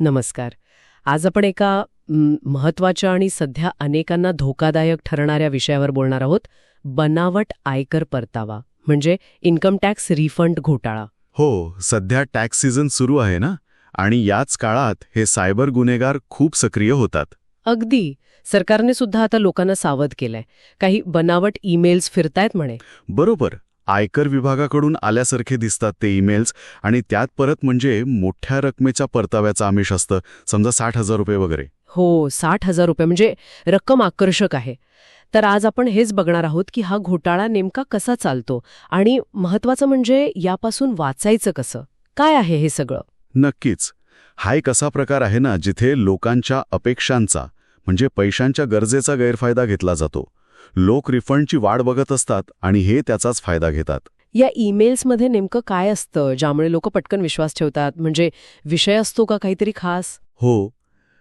नमस्कार. आज आपण एका महत्त्वाच्या आणि सध्या अनेकांना धोकादायक ठरणाऱ्या विषयावर बोलणार आहोत. बनावट आयकर परतावा म्हणजे इन्कम टॅक्स रिफंड घोटाळा. हो सध्या टॅक्स सीझन सुरू आहे ना? आणि याच काळात हे सायबर गुन्हेगार खूप सक्रिय होतात. अगदी. सरकारने सुद्धा आता लोकांना सावध केलंय. काही बनावट ईमेल्स फिरतायत म्हणे. बरोबर. आयकर विभागाकडून आल्यासारखे दिसतात ते ईमेल्स आणि त्यात परत म्हणजे मोठ्या रकमेच्या परताव्याचं आमिष असतं. समजा साठ हजार रुपये वगैरे. हो साठ हजार रुपये म्हणजे रक्कम आकर्षक आहे. तर आज आपण हेच बघणार आहोत की हा घोटाळा नेमका कसा चालतो आणि महत्वाचं म्हणजे यापासून वाचायचं कसं? काय आहे हे सगळं? नक्कीच. हा एक असा प्रकार आहे ना जिथे लोकांच्या अपेक्षांचा म्हणजे पैशांच्या गरजेचा गैरफायदा घेतला जातो. लोक रिफंडची वाट बघत असतात आणि हे त्याचाच फायदा घेतात. या ईमेल्समध्ये नेमकं काय असतं ज्यामुळे लोक पटकन विश्वास ठेवतात? म्हणजे विषय असतो का काहीतरी खास? हो.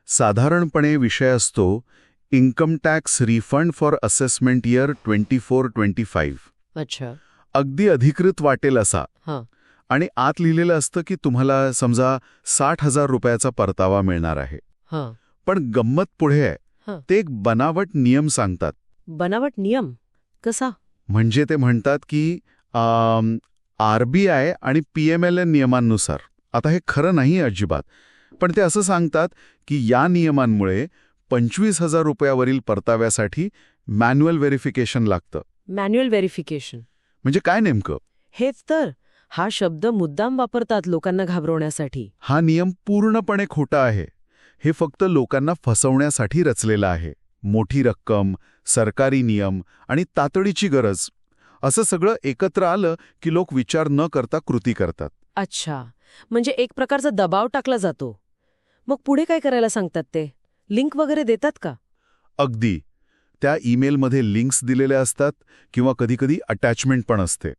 साधारणपणे विषय असतो income tax refund for assessment year twenty four twenty five. अच्छा. अगदी अधिकृत वाटेल असा. हां. आणि आत लिहिलेलं असतं की तुम्हाला समजा साठ हजार रुपयाचा परतावा मिळणार आहे. पण गंमत पुढे आहे. ते एक बनावट नियम सांगतात. बनावट नियम कसा? म्हणजे ते म्हणतात की आरबीआय आणि पीएमएलए नियमांनुसार. आता हे खरं नाही अजिबात पण ते असं सांगतात की या नियमांमुळे पंचवीस हजार रुपयावरील परताव्यासाठी मॅन्युअल व्हेरिफिकेशन लागतं. Manual verification. म्हणजे काय नेमकं? हेच तर हा शब्द मुद्दाम वापरतात लोकांना घाबरवण्यासाठी. हा नियम पूर्णपणे खोटा आहे. हे फक्त लोकांना फसवण्यासाठी रचलेला आहे. मोठी रक्कम सरकारी नियम आणि तातडीची गरज. असं सगळं एकत्र आलं की लोक विचार न करता कृती करतात. अच्छा. म्हणजे एक प्रकारचा दबाव टाकला जातो. मग पुढे काय करायला सांगतात ते? लिंक वगैरे देतात का? अगदी. त्या ईमेलमध्ये लिंक्स दिलेल्या असतात किंवा कधीकधी अटॅचमेंट पण असते.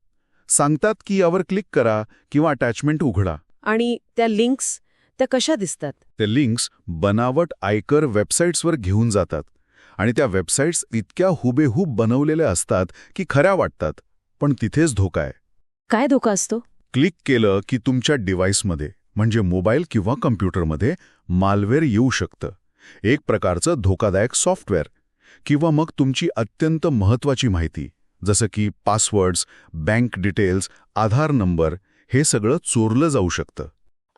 सांगतात की यावर क्लिक करा किंवा अटॅचमेंट उघडा. आणि त्या लिंक्स त्या कशा दिसतात? ते लिंक्स बनावट आयकर वेबसाईट्सवर घेऊन जातात. आणि त्या वेबसाईट्स इतक्या हुबेहूब बनवलेल्या असतात की खऱ्या वाटतात पण तिथेच धोका आहे. काय धोका असतो? क्लिक केलं की तुमच्या डिव्हाइसमध्ये म्हणजे मोबाईल किंवा कम्प्युटरमध्ये मालवेअर येऊ शकतं. एक प्रकारचं धोकादायक सॉफ्टवेअर. किंवा मग तुमची अत्यंत महत्वाची माहिती जसं की passwords bank details Aadhaar number हे सगळं चोरलं जाऊ शकतं.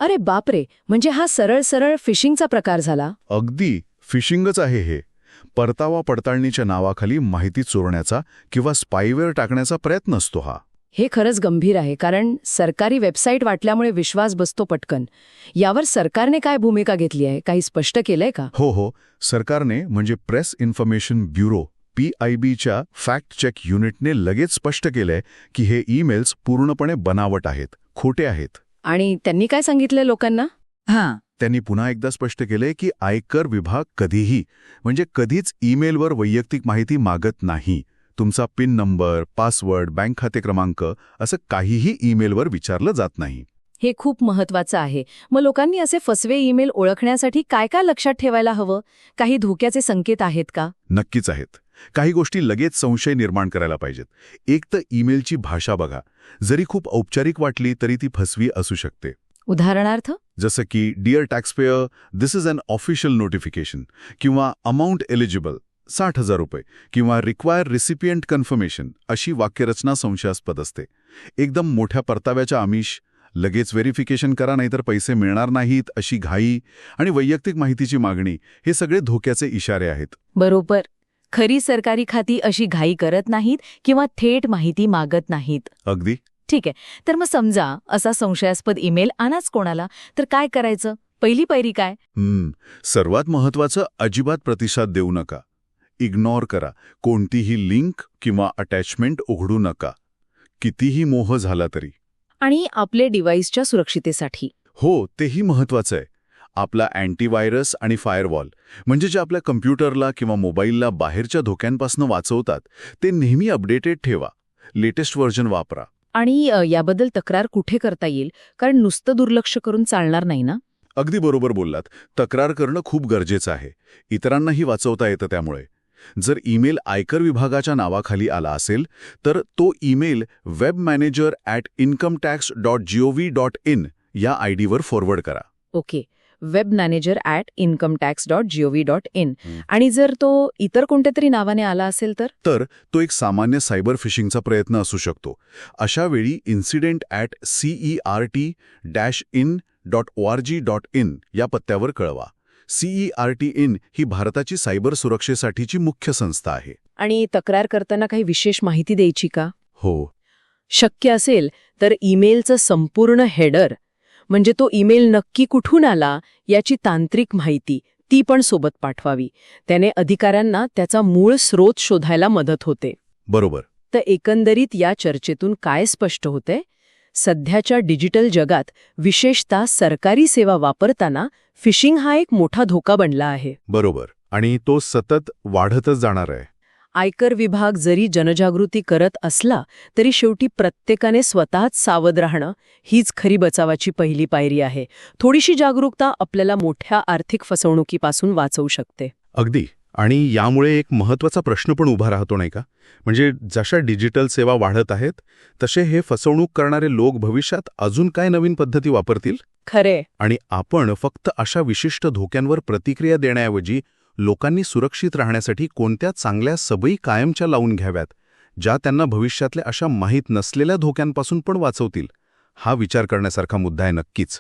अरे बापरे! म्हणजे हा सरळ सरळ फिशिंगचा प्रकार झाला? अगदी फिशिंगच आहे हे. परतावा पडताळणीच्या नावाखाली माहिती चोरण्याचा किंवा स्पायवेअर टाकण्याचा प्रयत्न असतो हा. हे खरंच गंभीर आहे कारण सरकारी वेबसाईट वाटल्यामुळे विश्वास बसतो पटकन. यावर सरकारने काय भूमिका घेतली आहे काही स्पष्ट केलंय का? हो हो. सरकारने म्हणजे press information bureau P I बीच्या फॅक्ट चेक युनिटने लगेच स्पष्ट केलंय की हे ईमेल्स पूर्णपणे बनावट आहेत खोटे आहेत. आणि त्यांनी काय सांगितलंय लोकांना? हां. त्यांनी पुन्हा एकदा स्पष्ट केलंय की आयकर विभाग कधीही म्हणजे कधीच ईमेलवर वैयक्तिक माहिती मागत नाही. तुमचा पिन नंबर पासवर्ड बँक खाते क्रमांक असं काहीही ईमेलवर विचारलं जात नाही. हे खूप महत्वाचं आहे. मग लोकांनी असे फसवे ईमेल ओळखण्यासाठी काय काय लक्षात ठेवायला हवं? काही धोक्याचे संकेत आहेत का? नक्कीच आहेत. काही गोष्टी लगेच संशय निर्माण करायला पाहिजेत. एक तर ईमेलची भाषा बघा. जरी खूप औपचारिक वाटली तरी ती फसवी असू शकते. उदाहरणार्थ जसं की dear taxpayer this is an official notification किंवा अमाऊंट एलिजिबल साठ हजार रुपये किंवा रिक्वायर रिसिपियंट कन्फर्मेशन अशी वाक्यरचना संशयास्पद असते. एकदम मोठ्या परताव्याच्या आमिष लगेच व्हेरिफिकेशन करा नाहीतर पैसे मिळणार नाहीत अशी घाई आणि वैयक्तिक माहितीची मागणी हे सगळे धोक्याचे इशारे आहेत. बरोबर. खरी सरकारी खाती अशी घाई करत नाहीत किंवा थेट माहिती मागत नाहीत. अगदी. ठीक आहे. तर मग समजा असा संशयास्पद ईमेल आणाच कोणाला तर काय करायचं? पहिली पायरी काय? हम्म. सर्वात महत्वाचं अजिबात प्रतिसाद देऊ नका. इग्नॉर करा. कोणतीही लिंक किंवा अटॅचमेंट उघडू नका. कितीही मोह झाला तरी. आणि आपले डिव्हाइसच्या सुरक्षितेसाठी. हो तेही महत्वाचं आहे. आपला अँटीव्हायरस आणि फायरवॉल म्हणजे जे आपल्या कम्प्युटरला किंवा मोबाईलला बाहेरच्या धोक्यांपासून वाचवतात ते नेहमी अपडेटेड ठेवा. लेटेस्ट व्हर्जन वापरा. आणि याबद्दल तक्रार कुठे करता येईल? कारण नुसतं दुर्लक्ष करून चालणार नाही ना? अगदी बरोबर बोललात. तक्रार करणं खूप गरजेचं आहे. इतरांनाही वाचवता येतं त्यामुळे. जर ईमेल आयकर विभागाच्या नावाखाली आला असेल तर तो email web manager at income tax dot G O V dot in या आयडीवर फॉरवर्ड करा. Okay. Web manager at income tax dot G O V dot in. आणि जर तो इतर कोणत्या तरी नावाने आला असेल तर? तर तो एक सामान्य सायबर फिशिंगचा प्रयत्न असू शकतो. अशा वेळी incident at C E R T dash in dot O R G dot in या पत्त्यावर कळवा. C E R T in ही भारताची सायबर सुरक्षेसाठीची मुख्य संस्था आहे. आणि तक्रार करताना काही विशेष माहिती द्यायची का? हो. शक्य असेल तर ईमेलचं संपूर्ण हेडर म्हणजे तो ईमेल नक्की कुठून आला याची तांत्रिक माहिती ती पण सोबत पाठवावी. त्याने अधिकाऱ्यांना त्याचा मूळ स्रोत शोधायला मदत होते. बरोबर. तर एकंदरीत या चर्चेतून काय स्पष्ट होते? सध्याच्या डिजिटल जगात विशेषतः सरकारी सेवा वापरताना फिशिंग हा एक मोठा धोका बनला आहे. बरोबर. आणि तो सतत वाढतच जाणार आहे. आयकर विभाग जरी जनजागृती करत असला तरी शेवटी प्रत्येकाने स्वतःच सावध राहणं हीच खरी बचावाची पहिली पायरी आहे. थोडीशी जागरूकता आपल्याला मोठ्या आर्थिक फसवणुकीपासून वाचवू शकते. अगदी. आणि यामुळे एक महत्त्वाचा प्रश्न पण उभा राहतो नाही का? म्हणजे जशा डिजिटल सेवा वाढत आहेत तसे हे फसवणूक करणारे लोक भविष्यात अजून काय नवीन पद्धती वापरतील? खरे आणि आपण फक्त अशा विशिष्ट धोक्यांवर प्रतिक्रिया देण्याऐवजी लोकांनी सुरक्षित राहण्यासाठी कोणत्या चांगल्या सवयी कायमच्या लावून घ्याव्यात ज्या त्यांना भविष्यातल्या अशा माहीत नसलेल्या धोक्यांपासून पण वाचवतील हा विचार करण्यासारखा मुद्दा आहे नक्कीच.